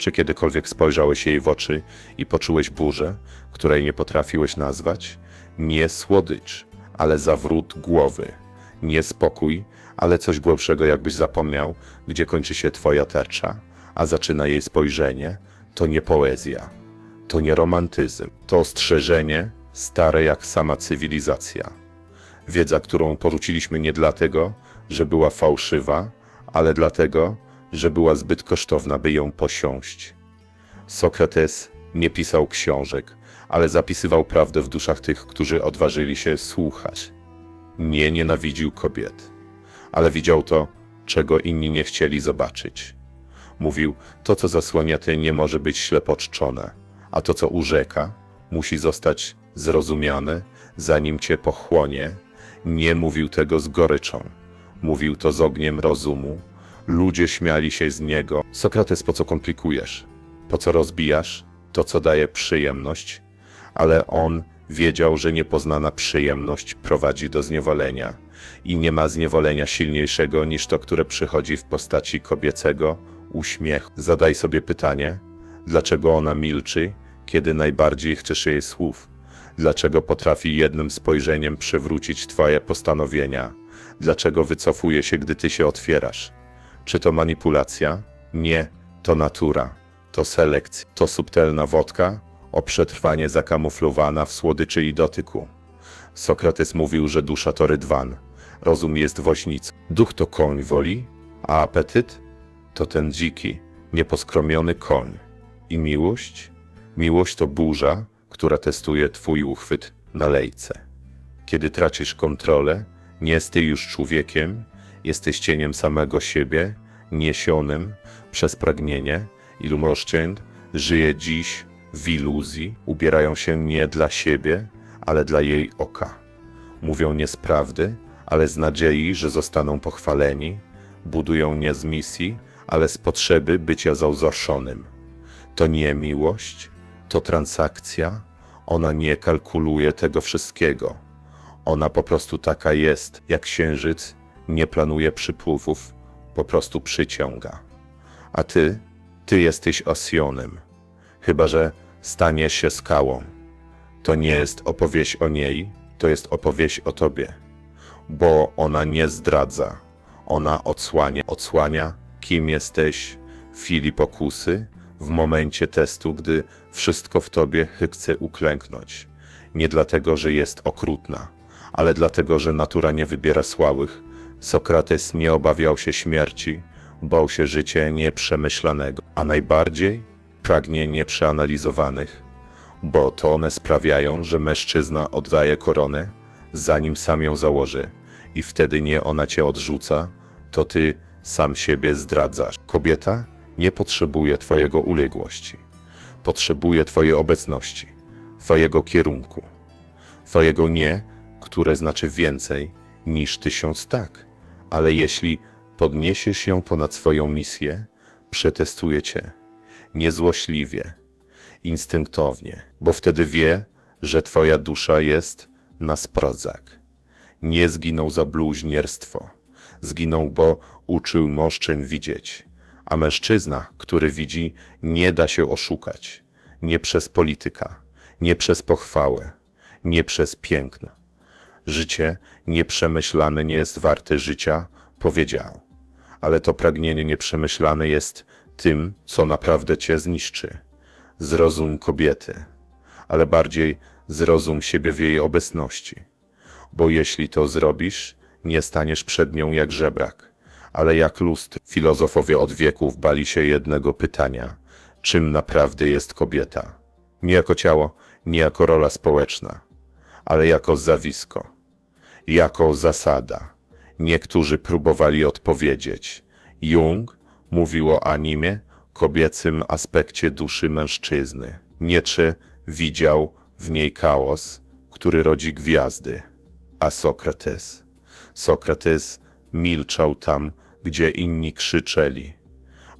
Czy kiedykolwiek spojrzałeś jej w oczy i poczułeś burzę, której nie potrafiłeś nazwać? Nie słodycz, ale zawrót głowy. Nie spokój, ale coś głębszego, jakbyś zapomniał, gdzie kończy się twoja tarcza, a zaczyna jej spojrzenie. To nie poezja, to nie romantyzm, to ostrzeżenie stare jak sama cywilizacja. Wiedza, którą porzuciliśmy nie dlatego, że była fałszywa, ale dlatego, że była zbyt kosztowna, by ją posiąść. Sokrates nie pisał książek, ale zapisywał prawdę w duszach tych, którzy odważyli się słuchać. Nie nienawidził kobiet, ale widział to, czego inni nie chcieli zobaczyć. Mówił, to co zasłania ty nie może być ślepoczczone, a to co urzeka musi zostać zrozumiane, zanim cię pochłonie. Nie mówił tego z goryczą, mówił to z ogniem rozumu. Ludzie śmiali się z niego. Sokrates, po co komplikujesz? Po co rozbijasz to, co daje przyjemność? Ale on wiedział, że niepoznana przyjemność prowadzi do zniewolenia i nie ma zniewolenia silniejszego niż to, które przychodzi w postaci kobiecego uśmiechu. Zadaj sobie pytanie, dlaczego ona milczy, kiedy najbardziej chcesz jej słów? Dlaczego potrafi jednym spojrzeniem przywrócić twoje postanowienia? Dlaczego wycofuje się, gdy ty się otwierasz? Czy to manipulacja? Nie, to natura, to selekcja, to subtelna wodka, o przetrwanie zakamuflowana w słodyczy i dotyku. Sokrates mówił, że dusza to rydwan, rozum jest woźnicą, duch to koń woli, a apetyt to ten dziki, nieposkromiony koń. I miłość? Miłość to burza, która testuje twój uchwyt na lejce. Kiedy tracisz kontrolę, nie jesteś już człowiekiem, jesteś cieniem samego siebie, niesionym przez pragnienie. Ilu mężczyzn żyje dziś w iluzji, ubierają się nie dla siebie, ale dla jej oka. Mówią nie z prawdy, ale z nadziei, że zostaną pochwaleni. Budują nie z misji, ale z potrzeby bycia zauzoszonym. To nie miłość, to transakcja. Ona nie kalkuluje tego wszystkiego. Ona po prostu taka jest, jak księżyc, nie planuje przypływów, po prostu przyciąga. A ty, ty jesteś Osjonem, chyba że staniesz się skałą. To nie jest opowieść o niej, to jest opowieść o tobie, bo ona nie zdradza, ona odsłania, odsłania, kim jesteś w chwili pokusy, w momencie testu, gdy wszystko w tobie chce uklęknąć. Nie dlatego, że jest okrutna, ale dlatego, że natura nie wybiera słabych. Sokrates nie obawiał się śmierci, bał się życia nieprzemyślanego, a najbardziej pragnień nieprzeanalizowanych, bo to one sprawiają, że mężczyzna oddaje koronę, zanim sam ją założy, i wtedy nie ona cię odrzuca, to ty sam siebie zdradzasz. Kobieta nie potrzebuje twojego uległości, potrzebuje twojej obecności, twojego kierunku, twojego nie, które znaczy więcej niż tysiąc tak. Ale jeśli podniesiesz się ponad swoją misję, przetestuje cię. Niezłośliwie, instynktownie, bo wtedy wie, że twoja dusza jest na sprodzak. Nie zginął za bluźnierstwo, zginął, bo uczył mężczyzn widzieć, a mężczyzna, który widzi, nie da się oszukać, nie przez polityka, nie przez pochwałę, nie przez piękno. Życie nieprzemyślane nie jest warte życia, powiedział. Ale to pragnienie nieprzemyślane jest tym, co naprawdę cię zniszczy. Zrozum kobiety, ale bardziej zrozum siebie w jej obecności. Bo jeśli to zrobisz, nie staniesz przed nią jak żebrak, ale jak lustro. Filozofowie od wieków bali się jednego pytania: czym naprawdę jest kobieta? Nie jako ciało, nie jako rola społeczna, ale jako zjawisko, jako zasada. Niektórzy próbowali odpowiedzieć. Jung mówił o animie, kobiecym aspekcie duszy mężczyzny. Nietzsche widział w niej chaos, który rodzi gwiazdy. A Sokrates? Sokrates milczał tam, gdzie inni krzyczeli,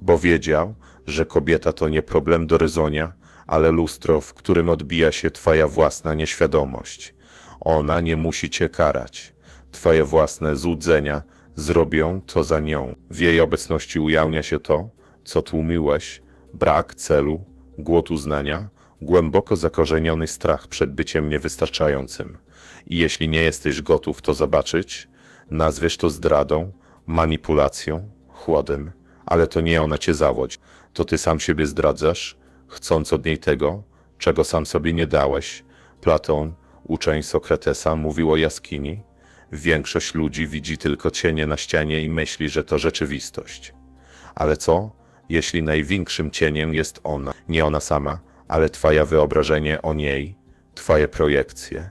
bo wiedział, że kobieta to nie problem do ryzonia, ale lustro, w którym odbija się twoja własna nieświadomość. Ona nie musi cię karać. Twoje własne złudzenia zrobią to za nią. W jej obecności ujawnia się to, co tłumiłeś, brak celu, głód uznania, głęboko zakorzeniony strach przed byciem niewystarczającym. I jeśli nie jesteś gotów to zobaczyć, nazwiesz to zdradą, manipulacją, chłodem, ale to nie ona cię zawodzi. To ty sam siebie zdradzasz, chcąc od niej tego, czego sam sobie nie dałeś. Platon, uczeń Sokratesa, mówił o jaskini. Większość ludzi widzi tylko cienie na ścianie i myśli, że to rzeczywistość. Ale co, jeśli największym cieniem jest ona, nie ona sama, ale twoje wyobrażenie o niej, twoje projekcje,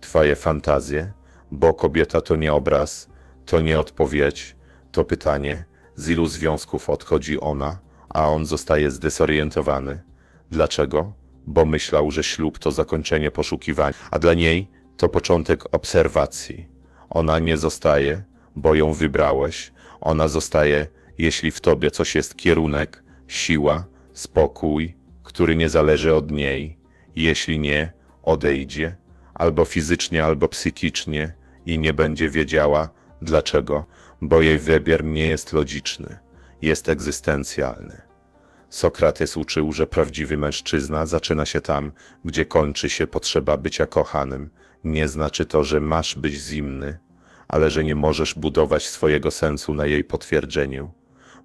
twoje fantazje, bo kobieta to nie obraz, to nie odpowiedź, to pytanie, z ilu związków odchodzi ona, a on zostaje zdesorientowany. Dlaczego? Bo myślał, że ślub to zakończenie poszukiwań, a dla niej to początek obserwacji. Ona nie zostaje, bo ją wybrałeś. Ona zostaje, jeśli w tobie coś jest kierunek, siła, spokój, który nie zależy od niej. Jeśli nie, odejdzie, albo fizycznie, albo psychicznie i nie będzie wiedziała, dlaczego, bo jej wybór nie jest logiczny, jest egzystencjalny. Sokrates uczył, że prawdziwy mężczyzna zaczyna się tam, gdzie kończy się potrzeba bycia kochanym. Nie znaczy to, że masz być zimny, ale że nie możesz budować swojego sensu na jej potwierdzeniu,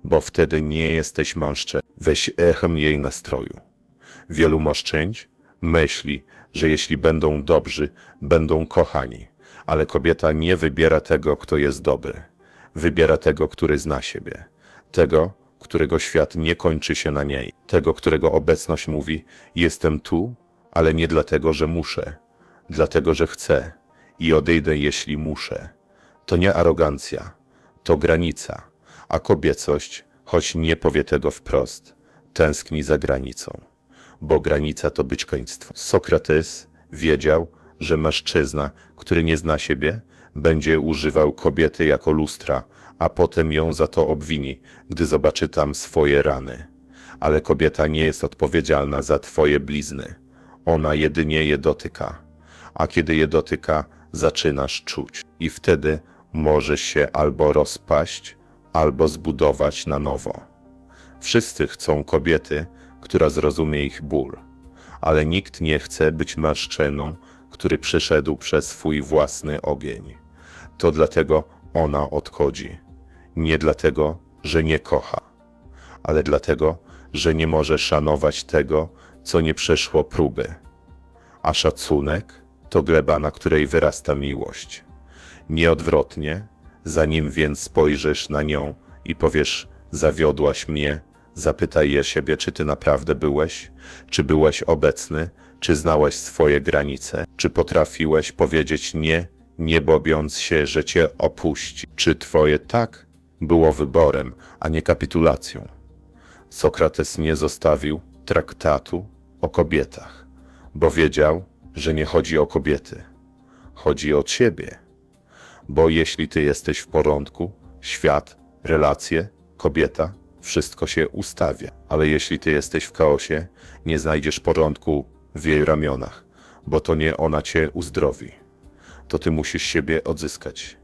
bo wtedy nie jesteś mążczem. Weź echem jej nastroju. Wielu mążczyźń myśli, że jeśli będą dobrzy, będą kochani, ale kobieta nie wybiera tego, kto jest dobry. Wybiera tego, który zna siebie, tego, którego świat nie kończy się na niej, tego, którego obecność mówi: Jestem tu, ale nie dlatego, że muszę, dlatego, że chcę i odejdę, jeśli muszę. To nie arogancja, to granica, a kobiecość, choć nie powie tego wprost, tęskni za granicą, bo granica to byczkoństwo. Sokrates wiedział, że mężczyzna, który nie zna siebie, będzie używał kobiety jako lustra, a potem ją za to obwini, gdy zobaczy tam swoje rany. Ale kobieta nie jest odpowiedzialna za twoje blizny. Ona jedynie je dotyka. A kiedy je dotyka, zaczynasz czuć. I wtedy możesz się albo rozpaść, albo zbudować na nowo. Wszyscy chcą kobiety, która zrozumie ich ból, ale nikt nie chce być mężczyzną, który przyszedł przez swój własny ogień. To dlatego ona odchodzi. Nie dlatego, że nie kocha, ale dlatego, że nie może szanować tego, co nie przeszło próby. A szacunek to gleba, na której wyrasta miłość. Nieodwrotnie, zanim więc spojrzysz na nią i powiesz, zawiodłaś mnie, zapytaj je siebie, czy ty naprawdę byłeś, czy byłeś obecny, czy znałeś swoje granice, czy potrafiłeś powiedzieć nie, nie bobiąc się, że cię opuści, czy twoje tak było wyborem, a nie kapitulacją. Sokrates nie zostawił traktatu o kobietach, bo wiedział, że nie chodzi o kobiety, chodzi o ciebie. Bo jeśli ty jesteś w porządku, świat, relacje, kobieta, wszystko się ustawia. Ale jeśli ty jesteś w chaosie, nie znajdziesz porządku w jej ramionach, bo to nie ona cię uzdrowi. To ty musisz siebie odzyskać.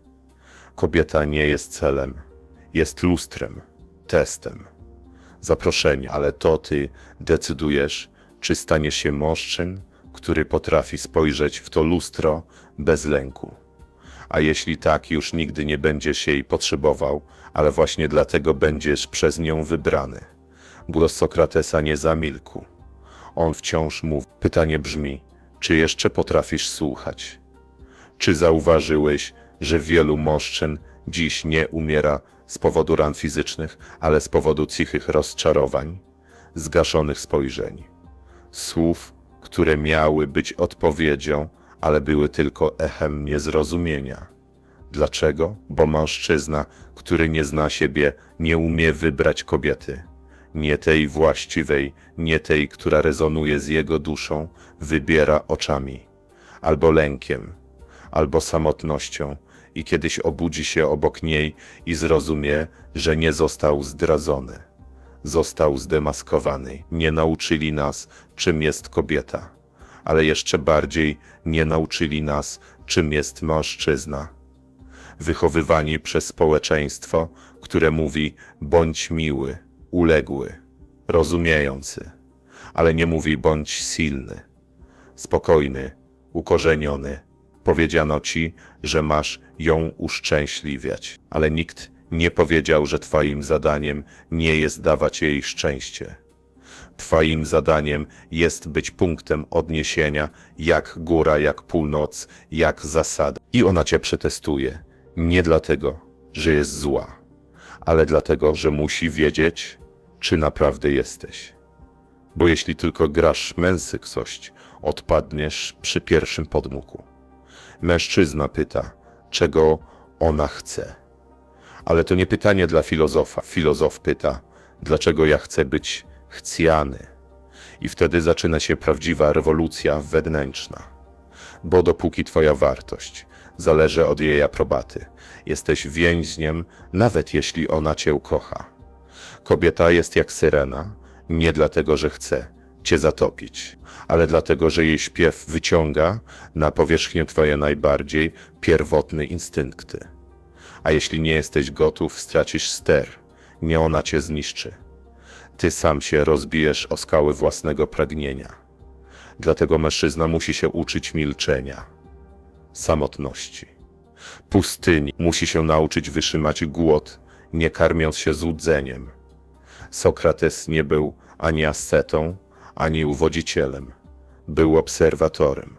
Kobieta nie jest celem, jest lustrem, testem, zaproszenie, ale to ty decydujesz, czy staniesz się mążczym, który potrafi spojrzeć w to lustro bez lęku. A jeśli tak, już nigdy nie będziesz jej potrzebował, ale właśnie dlatego będziesz przez nią wybrany. Głos Sokratesa nie zamilkł. On wciąż mówi. Pytanie brzmi, czy jeszcze potrafisz słuchać? Czy zauważyłeś, że wielu mążczyzn dziś nie umiera z powodu ran fizycznych, ale z powodu cichych rozczarowań, zgaszonych spojrzeń, słów, które miały być odpowiedzią, ale były tylko echem niezrozumienia. Dlaczego? Bo mężczyzna, który nie zna siebie, nie umie wybrać kobiety. Nie tej właściwej, nie tej, która rezonuje z jego duszą, wybiera oczami, albo lękiem, albo samotnością, i kiedyś obudzi się obok niej i zrozumie, że nie został zdradzony. Został zdemaskowany. Nie nauczyli nas, czym jest kobieta, ale jeszcze bardziej nie nauczyli nas, czym jest mężczyzna. Wychowywani przez społeczeństwo, które mówi bądź miły, uległy, rozumiejący, ale nie mówi bądź silny, spokojny, ukorzeniony. Powiedziano ci, że masz ją uszczęśliwiać, ale nikt nie powiedział, że twoim zadaniem nie jest dawać jej szczęście. Twoim zadaniem jest być punktem odniesienia, jak góra, jak północ, jak zasada. I ona cię przetestuje. Nie dlatego, że jest zła, ale dlatego, że musi wiedzieć, czy naprawdę jesteś. Bo jeśli tylko grasz męsyksość, odpadniesz przy pierwszym podmuchu. Mężczyzna pyta, czego ona chce. Ale to nie pytanie dla filozofa. Filozof pyta, dlaczego ja chcę być chcjany. I wtedy zaczyna się prawdziwa rewolucja wewnętrzna. Bo dopóki twoja wartość zależy od jej aprobaty, jesteś więźniem, nawet jeśli ona cię kocha. Kobieta jest jak syrena, nie dlatego, że chce cię zatopić, ale dlatego, że jej śpiew wyciąga na powierzchnię twoje najbardziej pierwotne instynkty. A jeśli nie jesteś gotów, stracisz ster, nie ona cię zniszczy. Ty sam się rozbijesz o skały własnego pragnienia. Dlatego mężczyzna musi się uczyć milczenia, samotności, pustyni. Musi się nauczyć wytrzymać głód, nie karmiąc się złudzeniem. Sokrates nie był ani ascetą, ani uwodzicielem. Był obserwatorem.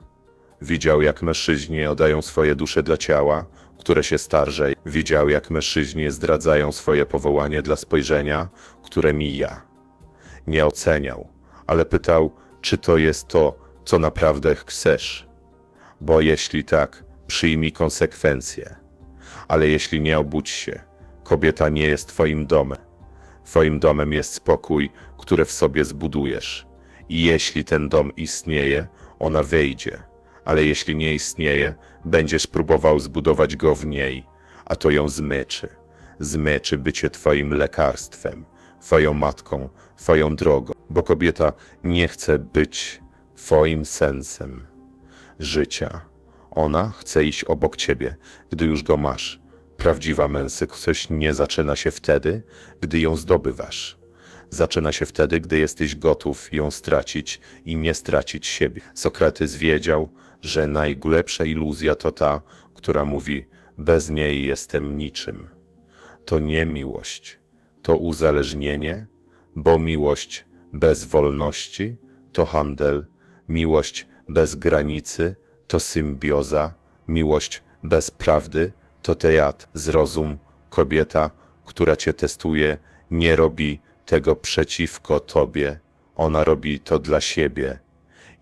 Widział, jak mężczyźni oddają swoje dusze dla ciała, które się starzeje. Widział, jak mężczyźni zdradzają swoje powołanie dla spojrzenia, które mija. Nie oceniał, ale pytał, czy to jest to, co naprawdę chcesz. Bo jeśli tak, przyjmij konsekwencje. Ale jeśli nie obudź się, kobieta nie jest twoim domem. Twoim domem jest spokój, który w sobie zbudujesz. I jeśli ten dom istnieje, ona wejdzie. Ale jeśli nie istnieje, będziesz próbował zbudować go w niej, a to ją zmyczy. Zmyczy bycie twoim lekarstwem, twoją matką, twoją drogą, bo kobieta nie chce być twoim sensem życia. Ona chce iść obok ciebie, gdy już go masz. Prawdziwa męskość nie zaczyna się wtedy, gdy ją zdobywasz. Zaczyna się wtedy, gdy jesteś gotów ją stracić i nie stracić siebie. Sokrates wiedział, że najgłębsza iluzja to ta, która mówi: Bez niej jestem niczym. To nie miłość, to uzależnienie, bo miłość bez wolności to handel, miłość bez granicy to symbioza, miłość bez prawdy to teatr. Zrozum, kobieta, która cię testuje, nie robi tego przeciwko tobie, ona robi to dla siebie.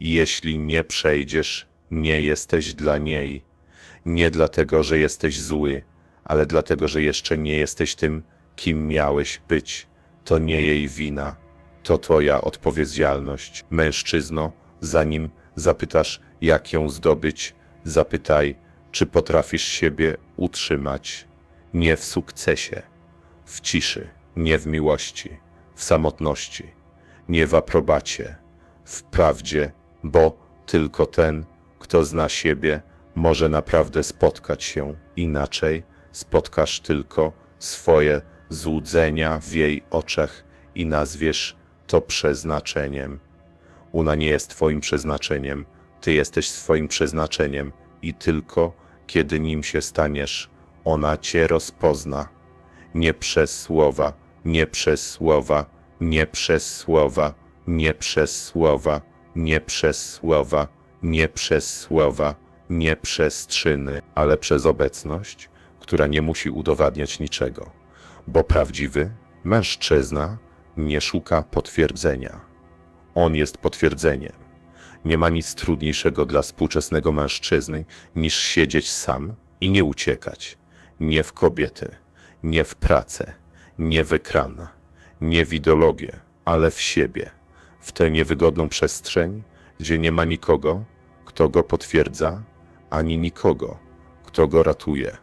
Jeśli nie przejdziesz, nie jesteś dla niej. Nie dlatego, że jesteś zły, ale dlatego, że jeszcze nie jesteś tym, kim miałeś być. To nie jej wina, to twoja odpowiedzialność. Mężczyzno, zanim zapytasz, jak ją zdobyć, zapytaj, czy potrafisz siebie utrzymać. Nie w sukcesie, w ciszy, nie w miłości, w samotności, nie w aprobacie, w prawdzie, bo tylko ten, kto zna siebie, może naprawdę spotkać się. Inaczej spotkasz tylko swoje złudzenia w jej oczach i nazwiesz to przeznaczeniem. Ona nie jest Twoim przeznaczeniem, Ty jesteś swoim przeznaczeniem i tylko kiedy nim się staniesz, ona Cię rozpozna. Nie przez słowa, nie przez słowa, nie przez słowa, nie przez słowa, nie przez słowa, nie przez słowa, nie przez czyny, ale przez obecność, która nie musi udowadniać niczego. Bo prawdziwy mężczyzna nie szuka potwierdzenia. On jest potwierdzeniem. Nie ma nic trudniejszego dla współczesnego mężczyzny niż siedzieć sam i nie uciekać. Nie w kobiety, nie w pracę, nie w ekran, nie w ideologię, ale w siebie, w tę niewygodną przestrzeń, gdzie nie ma nikogo, kto go potwierdza, ani nikogo, kto go ratuje.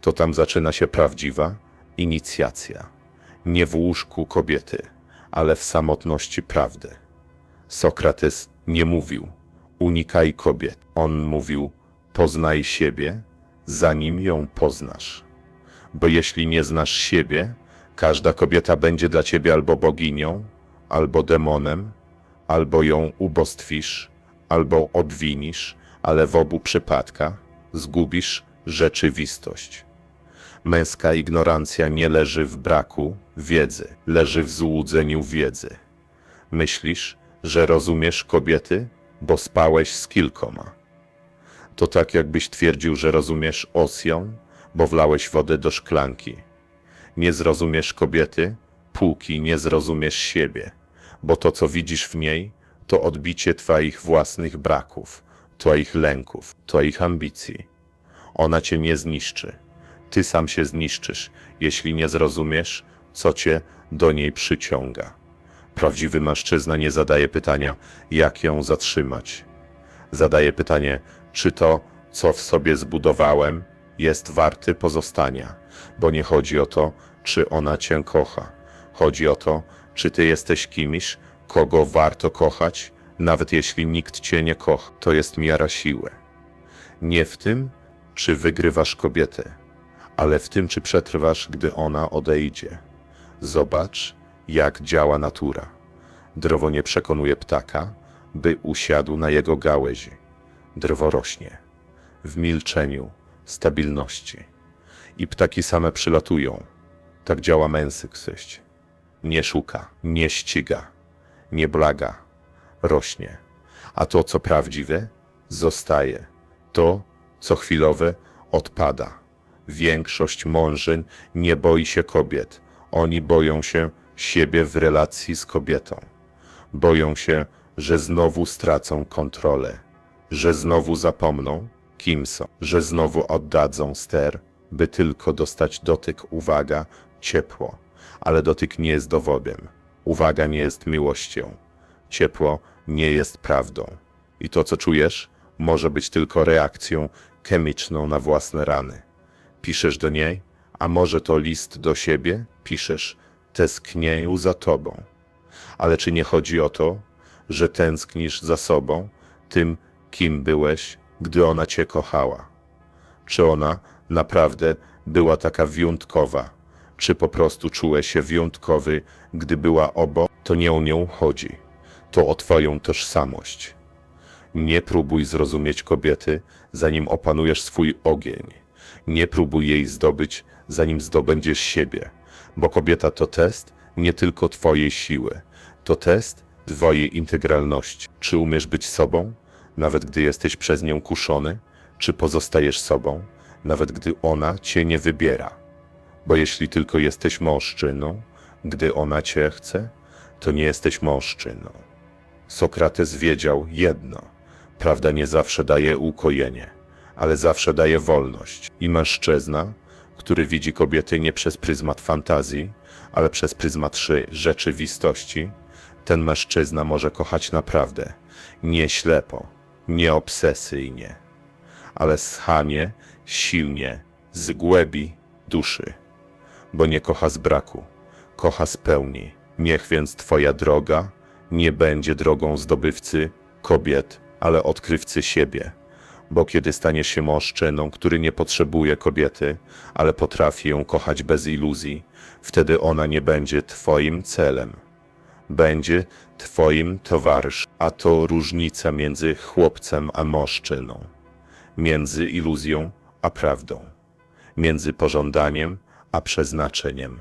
To tam zaczyna się prawdziwa inicjacja. Nie w łóżku kobiety, ale w samotności prawdy. Sokrates nie mówił, unikaj kobiet. On mówił, poznaj siebie, zanim ją poznasz. Bo jeśli nie znasz siebie, każda kobieta będzie dla ciebie albo boginią, albo demonem, albo ją ubostwisz, albo obwinisz, ale w obu przypadkach zgubisz rzeczywistość. Męska ignorancja nie leży w braku wiedzy, leży w złudzeniu wiedzy. Myślisz, że rozumiesz kobiety, bo spałeś z kilkoma. To tak jakbyś twierdził, że rozumiesz Osjan, bo wlałeś wodę do szklanki. Nie zrozumiesz kobiety, póki nie zrozumiesz siebie, bo to, co widzisz w niej, to odbicie twoich własnych braków, twoich lęków, twoich ambicji. Ona cię nie zniszczy. Ty sam się zniszczysz, jeśli nie zrozumiesz, co cię do niej przyciąga. Prawdziwy mężczyzna nie zadaje pytania, jak ją zatrzymać. Zadaje pytanie, czy to, co w sobie zbudowałem, jest warte pozostania, bo nie chodzi o to, czy ona cię kocha. Chodzi o to, czy ty jesteś kimś, kogo warto kochać, nawet jeśli nikt cię nie kocha. To jest miara siły. Nie w tym, czy wygrywasz kobietę, ale w tym, czy przetrwasz, gdy ona odejdzie. Zobacz, jak działa natura. Drzewo nie przekonuje ptaka, by usiadł na jego gałęzi. Drzewo rośnie w milczeniu, stabilności. I ptaki same przylatują. Tak działa męskość. Nie szuka, nie ściga, nie blaga, rośnie. A to, co prawdziwe, zostaje. To, co chwilowe, odpada. Większość mążyn nie boi się kobiet. Oni boją się siebie w relacji z kobietą. Boją się, że znowu stracą kontrolę, że znowu zapomną, kim są, że znowu oddadzą ster, by tylko dostać dotyk, uwaga, ciepło. Ale dotyk nie jest dowodem. Uwaga nie jest miłością. Ciepło nie jest prawdą. I to, co czujesz, może być tylko reakcją chemiczną na własne rany. Piszesz do niej, a może to list do siebie? Piszesz, tęsknieję za tobą. Ale czy nie chodzi o to, że tęsknisz za sobą, tym, kim byłeś, gdy ona cię kochała? Czy ona naprawdę była taka wyjątkowa? Czy po prostu czułeś się wyjątkowy, gdy była obok? To nie o nią chodzi. To o twoją tożsamość. Nie próbuj zrozumieć kobiety, zanim opanujesz swój ogień. Nie próbuj jej zdobyć, zanim zdobędziesz siebie, bo kobieta to test nie tylko twojej siły, to test twojej integralności. Czy umiesz być sobą, nawet gdy jesteś przez nią kuszony? Czy pozostajesz sobą, nawet gdy ona cię nie wybiera? Bo jeśli tylko jesteś mężczyzną, gdy ona cię chce, to nie jesteś mężczyzną. Sokrates wiedział jedno: prawda nie zawsze daje ukojenie, ale zawsze daje wolność. I mężczyzna, który widzi kobiety nie przez pryzmat fantazji, ale przez pryzmat rzeczywistości, ten mężczyzna może kochać naprawdę, nie ślepo, nie obsesyjnie, ale schanie, silnie, z głębi duszy, bo nie kocha z braku, kocha z pełni. Niech więc Twoja droga nie będzie drogą zdobywcy kobiet, ale odkrywcy siebie. Bo kiedy staniesz się mężczyzną, który nie potrzebuje kobiety, ale potrafi ją kochać bez iluzji, wtedy ona nie będzie Twoim celem. Będzie Twoim towarzyszem. A to różnica między chłopcem a mężczyzną, między iluzją a prawdą, między pożądaniem a przeznaczeniem.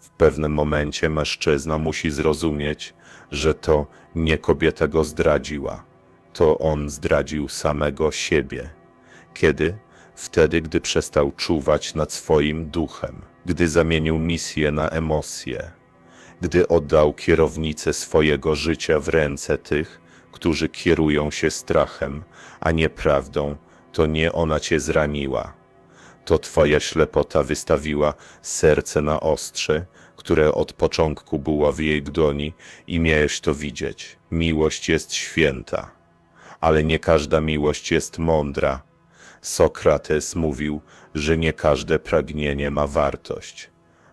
W pewnym momencie mężczyzna musi zrozumieć, że to nie kobieta go zdradziła, to on zdradził samego siebie. Kiedy? Wtedy, gdy przestał czuwać nad swoim duchem, gdy zamienił misję na emocje, gdy oddał kierownicę swojego życia w ręce tych, którzy kierują się strachem, a nie prawdą, to nie ona cię zraniła. To twoja ślepota wystawiła serce na ostrze, które od początku było w jej dłoni i miałeś to widzieć. Miłość jest święta, ale nie każda miłość jest mądra. Sokrates mówił, że nie każde pragnienie ma wartość,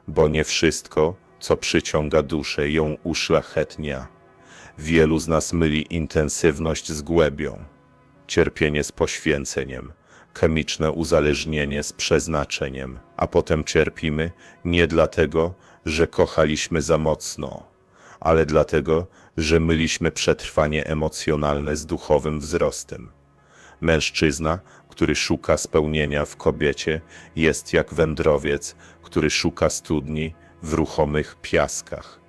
bo nie wszystko, co przyciąga duszę, ją uszlachetnia. Wielu z nas myli intensywność z głębią, cierpienie z poświęceniem, chemiczne uzależnienie z przeznaczeniem, a potem cierpimy nie dlatego, że kochaliśmy za mocno, ale dlatego, że myliśmy przetrwanie emocjonalne z duchowym wzrostem. Mężczyzna, który szuka spełnienia w kobiecie, jest jak wędrowiec, który szuka studni w ruchomych piaskach.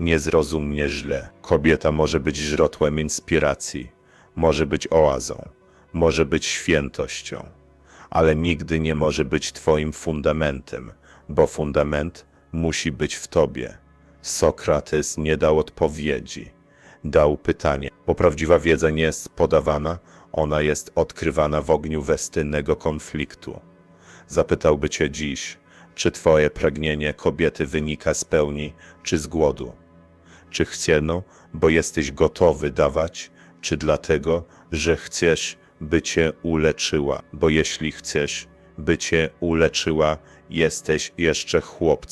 Nie zrozum mnie źle. Kobieta może być źródłem inspiracji, może być oazą, może być świętością, ale nigdy nie może być Twoim fundamentem, bo fundament musi być w Tobie. Sokrates nie dał odpowiedzi, dał pytanie, bo prawdziwa wiedza nie jest podawana, ona jest odkrywana w ogniu westynnego konfliktu. Zapytałby Cię dziś, czy Twoje pragnienie kobiety wynika z pełni, czy z głodu? Czy chceno, bo jesteś gotowy dawać, czy dlatego, że chcesz, by Cię uleczyła? Bo jeśli chcesz, by Cię uleczyła, jesteś jeszcze chłopcem.